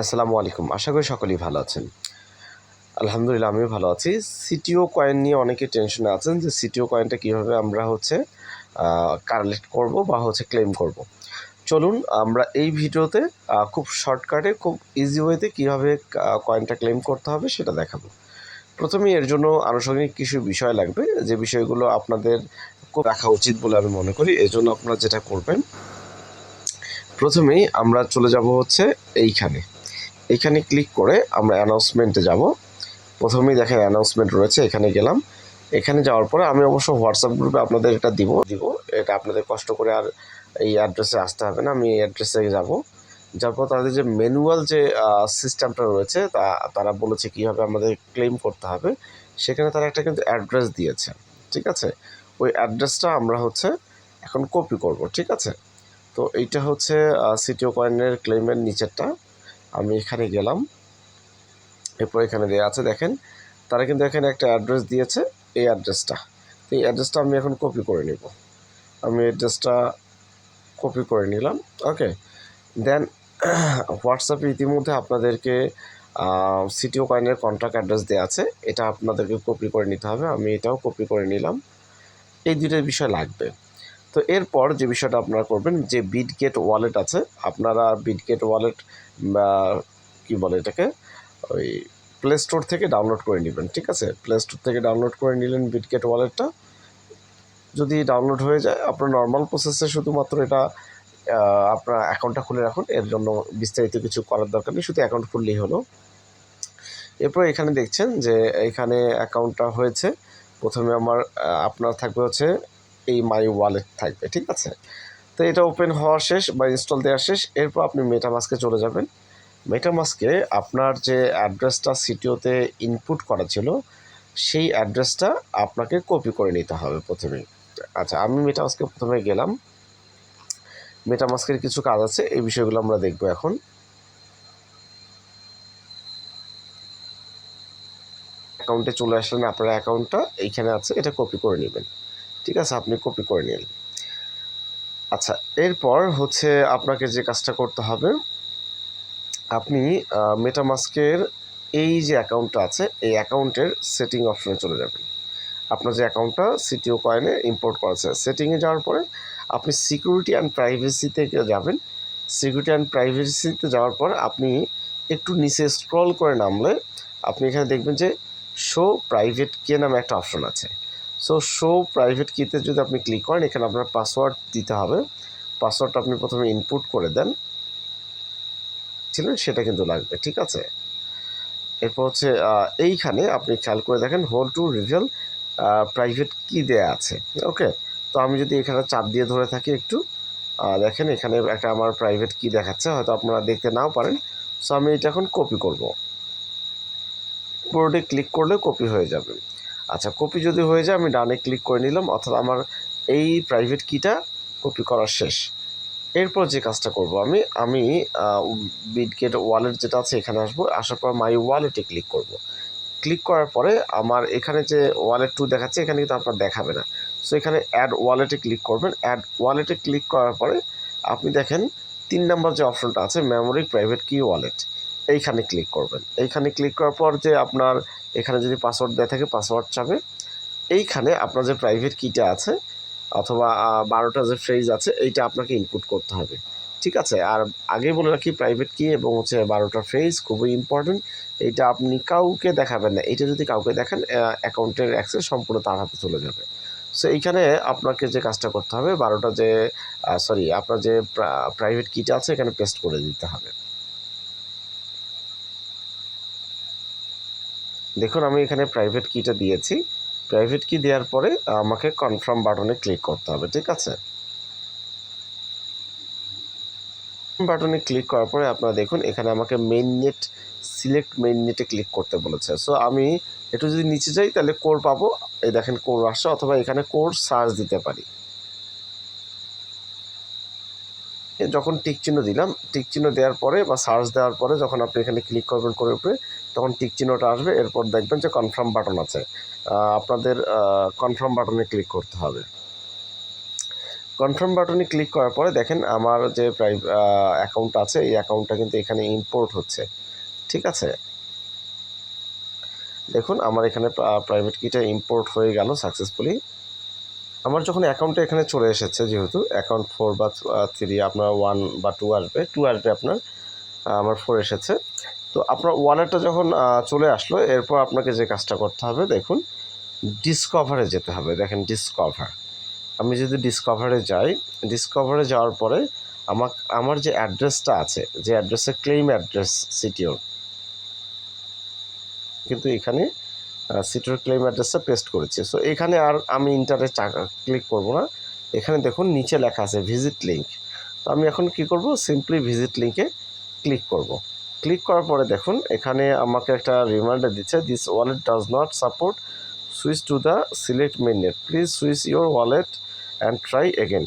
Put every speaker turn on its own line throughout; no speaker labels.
আসসালামু আলাইকুম। আশা করি সকলেই ভালো আছেন। আলহামদুলিল্লাহ, আমিও ভালো আছি। সিটিও কয়েন নিয়ে অনেকে টেনশনে আছেন যে সিটিও কয়েনটা কীভাবে আমরা হচ্ছে কালেক্ট করব বা হচ্ছে ক্লেম করব। চলুন, আমরা এই ভিডিওতে খুব শর্টকাটে খুব ইজি ওয়েতে কীভাবে কয়েনটা ক্লেম করতে হবে সেটা দেখাবো। প্রথমে এর জন্য আনুষঙ্গিক কিছু বিষয় লাগবে। যে বিষয়গুলো আপনাদের রাখা উচিত বলে আমি মনে করি এই জন্য আপনারা যেটা করবেন, প্রথমেই আমরা চলে যাব হচ্ছে এইখানে। এইখানে ক্লিক করে আমরা অ্যানাউন্সমেন্টে যাব। প্রথমেই দেখেন অ্যানাউন্সমেন্ট রয়েছে, এখানে গেলাম। এখানে যাওয়ার পরে আমি অবশ্য হোয়াটসঅ্যাপ গ্রুপে আপনাদের এটা দিব দিব। এটা আপনাদের কষ্ট করে আর এই অ্যাড্রেসে আসতে হবে না, আমি এই অ্যাড্রেসে যাব। যার পর তাদের যে ম্যানুয়াল যে সিস্টেমটা রয়েছে, তা, তারা বলেছে কীভাবে আমাদের ক্লেম করতে হবে। সেখানে তারা একটা কিন্তু অ্যাড্রেস দিয়েছে, ঠিক আছে? ওই অ্যাড্রেসটা আমরা হচ্ছে এখন কপি করব, ঠিক আছে? তো এইটা হচ্ছে সিটিও কয়েনের ক্লেমের নিচেরটা। আমি এখানে গেলাম। এরপর এখানে দেওয়া আছে, দেখেন, তারা কিন্তু এখানে একটা অ্যাড্রেস দিয়েছে, এই অ্যাড্রেসটা এই অ্যাড্রেসটা আমি এখন কপি করে নিব। আমি অ্যাড্রেসটা কপি করে নিলাম ওকে দেন হোয়াটসঅ্যাপে ইতিমধ্যে আপনাদেরকে সিটিও কয়েনের কন্ট্যাক্ট অ্যাড্রেস দেওয়া আছে। এটা আপনাদেরকে কপি করে নিতে হবে, আমি এটাও কপি করে নিলাম। এই দুইটার বিষয় লাগবে। তো এরপর যে বিষয়টা আপনারা করবেন, যে বিটগেট ওয়ালেট আছে, আপনারা বিটগেট ওয়ালেট কি বলে এটাকে? ওই প্লে স্টোর থেকে ডাউনলোড করে নেবেন, ঠিক আছে? প্লে স্টোর থেকে ডাউনলোড করে নিলেন বিটগেট ওয়ালেটটা যদি ডাউনলোড হয়ে যায়, আপনার নর্মাল প্রসেসে শুধুমাত্র এটা আপনার অ্যাকাউন্টটা খুলে রাখুন। এর জন্য বিস্তারিত কিছু করার দরকার নেই, শুধু অ্যাকাউন্ট খুললেই হলো। এরপর এখানে দেখছেন যে এখানে অ্যাকাউন্টটা হয়েছে। প্রথমে আমার আপনার থাকবে হচ্ছে এই মাই ওয়ালেট থাকবে, ঠিক আছে? তো এটা ওপেন হওয়া শেষ বা ইনস্টল দেওয়া শেষ, এরপর আপনি মেটামাস্কে চলে যাবেন। মেটামাস্কে আপনার যে অ্যাড্রেসটা সিটিওতে ইনপুট করা ছিল, সেই অ্যাড্রেসটা আপনাকে কপি করে নিতে হবে প্রথমে। আচ্ছা আমি মেটামাস্কে প্রথমে গেলাম। মেটামাস্কের কিছু কাজ আছে, এই বিষয়গুলো আমরা দেখব এখন। অ্যাকাউন্টে চলে আসলেন আপনার অ্যাকাউন্টটা এইখানে আছে, এটা কপি করে নেবেন। ঠিক আছে, আপনি কপি করে নিন আচ্ছা এরপর হচ্ছে আপনাকে যে কাজটা করতে হবে, আপনি মেটামাস্কের এই যে অ্যাকাউন্টটা আছে, এই অ্যাকাউন্টের সেটিং অপশনে চলে যাবেন। আপনার যে অ্যাকাউন্টটা সিটিও কয়েনে ইম্পোর্ট করেছে সেটিংয়ে যাওয়ার পরে আপনি সিকিউরিটি অ্যান্ড প্রাইভেসিতে যাবেন। সিকিউরিটি অ্যান্ড প্রাইভেসিতে যাওয়ার পর আপনি একটু নিচে স্ক্রল করে নামলে আপনি এখানে দেখবেন যে শো প্রাইভেট কে নামে একটা অপশন আছে। সো শো প্রাইভেট কিতে যদি আপনি ক্লিক করেন, এখানে আপনার পাসওয়ার্ড দিতে হবে। পাসওয়ার্ডটা আপনি প্রথমে ইনপুট করে দেন। ছিলেন সেটা কিন্তু লাগবে, ঠিক আছে? এরপর হচ্ছে এইখানে আপনি খেয়াল করে দেখেন হোল টু রিভেল প্রাইভেট কি দেয়া আছে। ওকে তো আমি যদি এখানে চাপ দিয়ে ধরে থাকি একটু দেখেন এখানে একটা আমার প্রাইভেট কি দেখাচ্ছে, হয়তো আপনারা দেখতে নাও পারেন। সো আমি এটা এখন কপি করব। বোর্ডে ক্লিক করলে কপি হয়ে যাবে। আচ্ছা কপি যদি হয়ে যায়, আমি ডানে ক্লিক করে নিলাম, অর্থাৎ আমার এই প্রাইভেট কিটা কপি করা শেষ। এরপর যে কাজটা করব আমি আমি বিটগেট ওয়ালেট যেটা আছে, এখানে আসব, আসার পর মাই ওয়ালেটে ক্লিক করব। ক্লিক করার পরে আমার এখানে যে ওয়ালেট টু দেখাচ্ছে, এখানে কিন্তু আপনার দেখাবে না। সো এখানে অ্যাড ওয়ালেটে ক্লিক করবেন। অ্যাড ওয়ালেটে ক্লিক করার পরে আপনি দেখেন, তিন নম্বর যে অপশনটা আছে মেমোরি প্রাইভেট কি ওয়ালেট এইখানে ক্লিক করবেন। এইখানে ক্লিক করার পর যে আপনার এখানে যদি পাসওয়ার্ড দেওয়া থাকে পাসওয়ার্ড চাবে। এইখানে আপনার যে প্রাইভেট কিটা আছে, অথবা বারোটা যে ফ্রেজ আছে, এইটা আপনাকে ইনপুট করতে হবে। ঠিক আছে? আর আগে বলে রাখি প্রাইভেট কি এবং হচ্ছে বারোটা ফ্রেজ খুবই ইম্পর্টেন্ট এইটা আপনি কাউকে দেখাবেন না। এটা যদি কাউকে দেখেন অ্যাকাউন্টের অ্যাক্সেস সম্পূর্ণ তার হাতে চলে যাবে। সো এইখানে আপনাকে যে কাজটা করতে হবে, বারোটা যে সরি আপনার যে প্রাইভেট কিটা আছে, এখানে পেস্ট করে দিতে হবে। দেখুন, আমি এখানে প্রাইভেট কিটা দিয়েছি। প্রাইভেট কি দেওয়ার পরে আমাকে কনফার্ম বাটনে ক্লিক করতে হবে, ঠিক আছে? বাটনে ক্লিক করার পরে আপনারা দেখুন, এখানে আমাকে মেইন নেট সিলেক্ট মেইন নেটে ক্লিক করতে বলেছে। সো আমি একটু যদি নিচে যাই, তাহলে কোর পাবো। এই দেখেন কোর আসছে, অথবা এখানে কোর সার্চ দিতে পারি। যখন টিক চিহ্ন দিলাম, টিক চিহ্ন দেওয়ার পরে বা সার্চ দেওয়ার পরে যখন আপনি এখানে ক্লিক করবেন করে উপরে, তখন টিক চিহ্নটা আসবে। এরপর দেখবেন যে কনফার্ম বাটন আছে। আপনাদের কনফার্ম বাটনে ক্লিক করতে হবে। কনফার্ম বাটনে ক্লিক করার পরে দেখেন আমার যে প্রাইভ অ্যাকাউন্ট আছে, এই অ্যাকাউন্টটা কিন্তু এখানে ইম্পোর্ট হচ্ছে। ঠিক আছে? দেখুন, আমার এখানে প্রাইভেট কিটা ইম্পোর্ট হয়ে গেল সাকসেসফুলি আমার যখন অ্যাকাউন্টটা এখানে চলে এসেছে যেহেতু অ্যাকাউন্ট ফোর বা থ্রি আপনার ওয়ান বা টু আসবে টু আসবে আপনার আমার ফোর এসেছে। তো আপনার ওয়ালেটটা যখন চলে আসলো, এরপর আপনাকে যে কাজটা করতে হবে, দেখুন ডিসকভারে যেতে হবে। দেখেন ডিসকভার আমি যদি ডিসকভারে যাই ডিসকভারে যাওয়ার পরে আমার আমার যে অ্যাড্রেসটা আছে, যে অ্যাড্রেসে ক্লেম অ্যাড্রেস সিটিওর কিন্তু এখানে সিটিওর ক্লেম অ্যাড্রেসটা পেস্ট করেছি। সো এখানে আর আমি ইন্টারে ক্লিক করব না। এখানে দেখুন নিচে লেখা আছে ভিজিট লিঙ্ক তো আমি এখন কি করব? সিম্পলি ভিজিট লিঙ্কে ক্লিক করব। ক্লিক করার পরে দেখুন, এখানে আমাকে একটা রিমাইন্ডার দিচ্ছে this wallet does not support switch to the select mainnet please switch your wallet and try again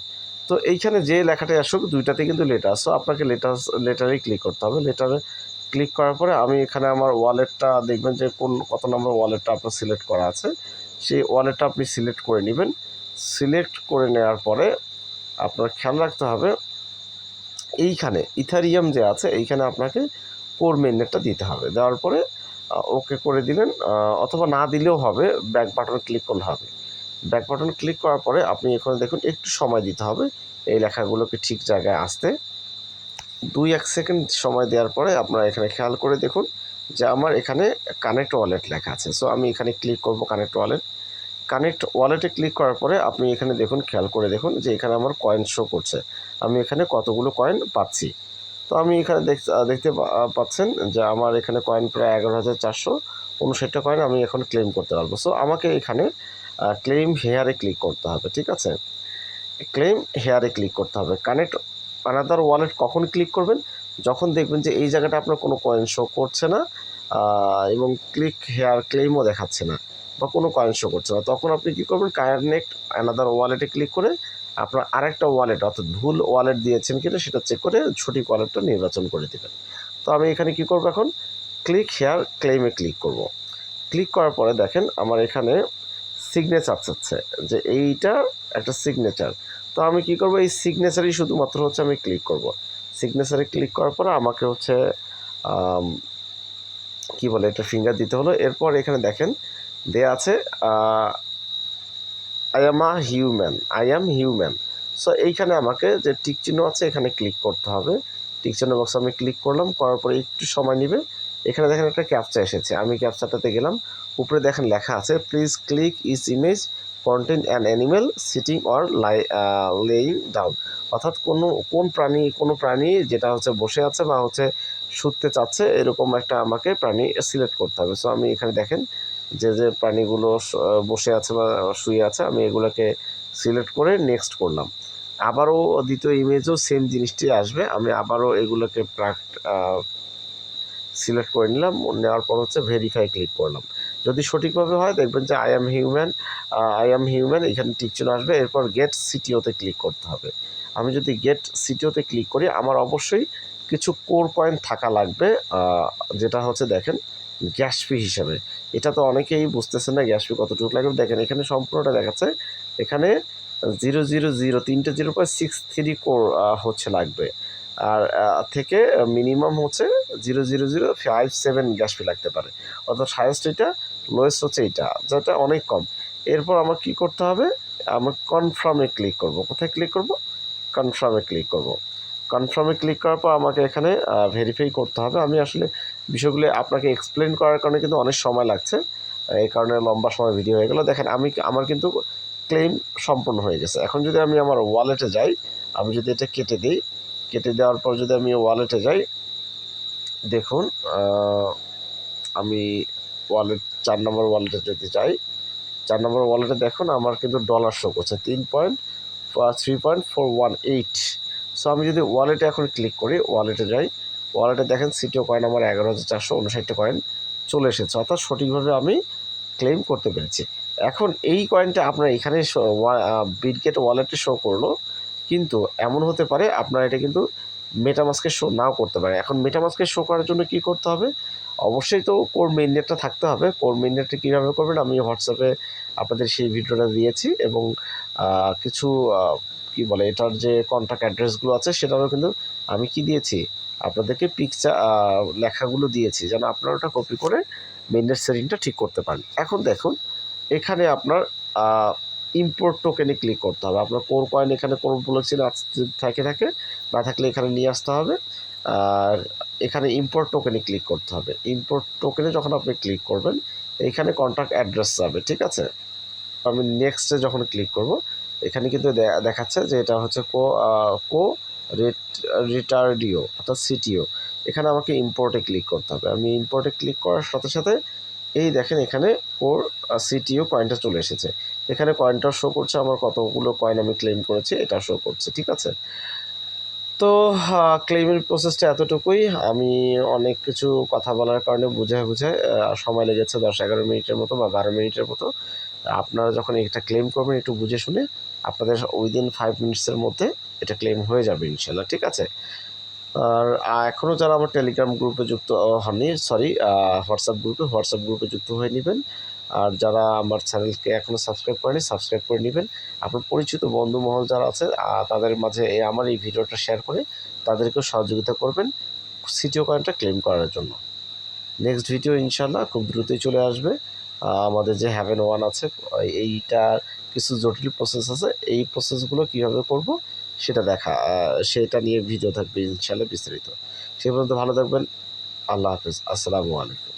তো এইখানে যে লেখাটাই আসুক দুইটাতে কিন্তু লেটার সো আপনাকে লেটার লেটারেই ক্লিক করতে হবে। লেটারে ক্লিক করার পরে আমি এখানে আমার ওয়ালেটটা দেখবেন যে কোন, কত নম্বর ওয়ালেটটা আপনার সিলেক্ট করা আছে। সেই ওয়ালেটটা আপনি সিলেক্ট করে নেবেন। সিলেক্ট করে নেওয়ার পরে আপনার খেয়াল রাখতে হবে, এইখানে ইথারিয়াম যে আছে, এইখানে আপনাকে কোর মেননেটটা দিতে হবে। দেওয়ার পরে ওকে করে দিলেন অথবা না দিলেও হবে ব্যাক বাটন ক্লিক করলে হবে। ব্যাক বাটন ক্লিক করার পরে আপনি এখানে দেখুন, একটু সময় দিতে হবে। এই লেখাগুলোকে ঠিক জায়গায় আসতে। দুই, এক সেকেন্ড সময় দেওয়ার পরে আপনারা এখানে খেয়াল করে দেখুন যে আমার এখানে কানেক্ট ওয়ালেট লেখা আছে। সো আমি এখানে ক্লিক করব কানেক্ট ওয়ালেট কানেক্ট ওয়ালেটে ক্লিক করার পরে আপনি এখানে দেখুন, খেয়াল করে দেখুন যে এখানে আমার কয়েন শো করছে। আমি এখানে কতগুলো কয়েন পাচ্ছি। তো আমি এখানে দেখ- দেখতে পাচ্ছেন যে আমার এখানে কয়েন প্রায় এগারো হাজার চারশো। উনষাটটা কয়েন আমি এখন ক্লেম করতে পারব। সো আমাকে এখানে ক্লেম হেয়ারে ক্লিক করতে হবে, ঠিক আছে? ক্লেম হেয়ারে ক্লিক করতে হবে। কানেক্ট আনাদার ওয়ালেট কখন ক্লিক করবেন? যখন দেখবেন যে এই জায়গাটা আপনার কোনো কয়েন শো করছে না এবং ক্লিক হেয়ার ক্লেমও দেখাচ্ছে না, বা কোনো কয়েন শো করছে না, তখন আপনি কী করবেন? কানেক্ট আনাদার ওয়ালেটে ক্লিক করে আপনার আরেকটা ওয়ালেট অর্থাৎ ভুল ওয়ালেট দিয়েছেন কিনা সেটা চেক করে সঠিক ওয়ালেটটা নির্বাচন করে দেবেন। তো আমি এখানে কি করব এখন? ক্লিক হেয়ার ক্লেমে ক্লিক করব। ক্লিক করার পরে দেখেন আমার এখানে সিগনেচার চাচ্ছে, যে এইটা একটা সিগনেচার তো আমি কি করব? এই সিগনেচারই শুধুমাত্র হচ্ছে আমি ক্লিক করব। সিগনেচারে ক্লিক করার পরে আমাকে হচ্ছে কি বলে এটা ফিঙ্গার দিতে হলো। এরপর এখানে দেখেন, দেয়া আছে I am a human I am human so এইখানে আমাকে যে টিক চিহ্ন আছে, এখানে ক্লিক করতে হবে। টিক চিহ্ন বক্স আমি ক্লিক করলাম, করার পরে একটু সময় নেবে। এখানে দেখেন একটা ক্যাপচা এসেছে। আমি ক্যাপচাটাতে গেলাম। উপরে দেখেন লেখা আছে please click is image content an animal sitting or lie laying down অর্থাৎ কোনো, কোন প্রাণী, কোনো প্রাণী যেটা হচ্ছে বসে আছে বা হচ্ছে শুতে চাচ্ছে, এরকম একটা আমাকে প্রাণী সিলেক্ট করতে হবে। সো আমি এখানে দেখেন, যে যে প্রাণীগুলো বসে আছে বা শুয়ে আছে, আমি এগুলোকে সিলেক্ট করে নেক্সট করলাম। আবারও দ্বিতীয় ইমেজও সেম জিনিসটি আসবে, আমি আবারও এগুলোকে সিলেক্ট করে নিলাম, নেওয়ার পর হচ্ছে ভেরিফাই ক্লিক করলাম। যদি সঠিকভাবে হয়, দেখবেন যে I am human I am human এখানে টিকচিহ্ন আসবে। এরপর গেট সিটিওতে ক্লিক করতে হবে। আমি যদি গেট সিটিওতে ক্লিক করি, আমার অবশ্যই কিছু কোর পয়েন্ট থাকা লাগবে যেটা হচ্ছে দেখেন গ্যাস ফি হিসাবে। এটা তো অনেকেই বুঝতেছেন না গ্যাস ফি কতটুকু লাগবে। দেখেন এখানে সম্পূর্ণটা দেখাচ্ছে, এখানে জিরো জিরো জিরো তিনটে zero point six three core হচ্ছে লাগবে। আর থেকে মিনিমাম হচ্ছে zero zero zero five seven gas fee লাগতে পারে। অর্থাৎ হায়েস্ট এটা লোয়েস্ট হচ্ছে এইটা যেটা অনেক কম। এরপর আমার কি করতে হবে? আমার কনফার্মে ক্লিক করব। কোথায় ক্লিক করব? কনফার্মে ক্লিক করব। কনফার্মে ক্লিক করার পর আমাকে এখানে ভেরিফাই করতে হবে। আমি আসলে বিষয়গুলো আপনাকে এক্সপ্লেন করার কারণে কিন্তু অনেক সময় লাগছে। এই কারণে লম্বা সময় ভিডিও হয়ে গেল। দেখেন, আমি আমার কিন্তু ক্লেম সম্পূর্ণ হয়ে গেছে। এখন যদি আমি আমার ওয়ালেটে যাই, আমি যদি এটা কেটে দিই, কেটে দেওয়ার পর যদি আমি ওয়ালেটে যাই, দেখুন আমি ওয়ালেট চার নম্বর ওয়ালেটে যদি যাই চার নম্বর ওয়ালেটে দেখুন আমার কিন্তু ডলার শো করছে তিন point three point four one eight so আমি যদি ওয়ালেটে এখন ক্লিক করি ওয়ালেটে যাই ওয়ালেটে দেখেন সিটিও কয়েন আমার এগারো হাজার চারশো উনষাটটা কয়েন চলে এসেছে। অর্থাৎ সঠিকভাবে আমি ক্লেম করতে পেরেছি। এখন এই কয়েনটা আপনার এখানে বিটগেট ওয়ালেটে শো করল, কিন্তু এমন হতে পারে আপনার এটা কিন্তু মেটামাস্কে শো নাও করতে পারে। এখন মেটামাস্কে শো করার জন্য কি করতে হবে? অবশ্যই তো কোর নেটটা থাকতে হবে। কোর নেটটা কীভাবে করবেন? আমি হোয়াটসঅ্যাপে আপনাদের সেই ভিডিওটা দিয়েছি এবং কিছু কি বলে, এটার যে কন্ট্যাক্ট অ্যাড্রেসগুলো আছে সেটারও কিন্তু আমি কি দিয়েছি? আপনাদেরকে পিকচার লেখাগুলো দিয়েছি যেন আপনারা ওটা কপি করে মেইনের সেটিংটা ঠিক করতে পারেন। এখন দেখুন, এখানে আপনার ইম্পোর্ট টোকেনে ক্লিক করতে হবে। আপনার কোর কয়েন এখানে কোন ব্লকচেন থাকে থাকে, না থাকলে এখানে নিয়ে আসতে হবে। আর এখানে ইম্পোর্ট টোকেনে ক্লিক করতে হবে। ইম্পোর্ট টোকেনে যখন আপনি ক্লিক করবেন, এখানে কন্ট্যাক্ট অ্যাড্রেস যাবে, ঠিক আছে? আমি নেক্সটে যখন ক্লিক করব, এখানে কিন্তু দেখাচ্ছে যে এটা হচ্ছে কো কো রিটার্ডিও অর্থাৎ সিটিও এখানে আমাকে ইম্পোর্টে ক্লিক করতে হবে। আমি ইম্পোর্টে ক্লিক করার সাথে সাথে এই দেখেন এখানে কোর সিটিও কয়েনটা চলে এসেছে। এখানে কয়েনটা শো করছে, আমার কতগুলো কয়েন আমি ক্লেম করেছি, এটা শো করছে, ঠিক আছে? তো ক্লেমের প্রসেসটা এতটুকুই। আমি অনেক কিছু কথা বলার কারণে বুঝায় বুঝায় সময় লেগেছে দশ এগারো মিনিটের মতো বা বারো মিনিটের মতো। আপনারা যখন এটা ক্লেম করবেন, একটু বুঝে শুনে আপনাদের উইদিন ফাইভ মিনিটসের মধ্যে এটা ক্লেম হয়ে যাবে ইনশাল্লাহ, ঠিক আছে? আর এখনও যারা আমার টেলিগ্রাম গ্রুপে যুক্ত হননি সরি হোয়াটসঅ্যাপ গ্রুপে হোয়াটসঅ্যাপ গ্রুপে যুক্ত হয়ে নেবেন। আর যারা আমার চ্যানেলকে এখনও সাবস্ক্রাইব করেনি সাবস্ক্রাইব করে নেবেন। আপনার পরিচিত বন্ধু মহল যারা আছে তাদের মাঝে আমার এই ভিডিওটা শেয়ার করে তাদেরকেও সহযোগিতা করবেন সিটিও কয়েনটা ক্লেম করার জন্য। নেক্সট ভিডিও ইনশাল্লাহ খুব দ্রুতই চলে আসবে। আমাদের যে হ্যাভেন ওয়ান আছে এইটার কিছু জটিল প্রসেস আছে। এই প্রসেসগুলো কীভাবে করব সেটা দেখা সেটা নিয়ে ভিডিও থাকবে ইনশাল্লাহ বিস্তারিত। সে পর্যন্ত ভালো থাকবেন। আল্লাহ হাফিজ। আসসালামু আলাইকুম।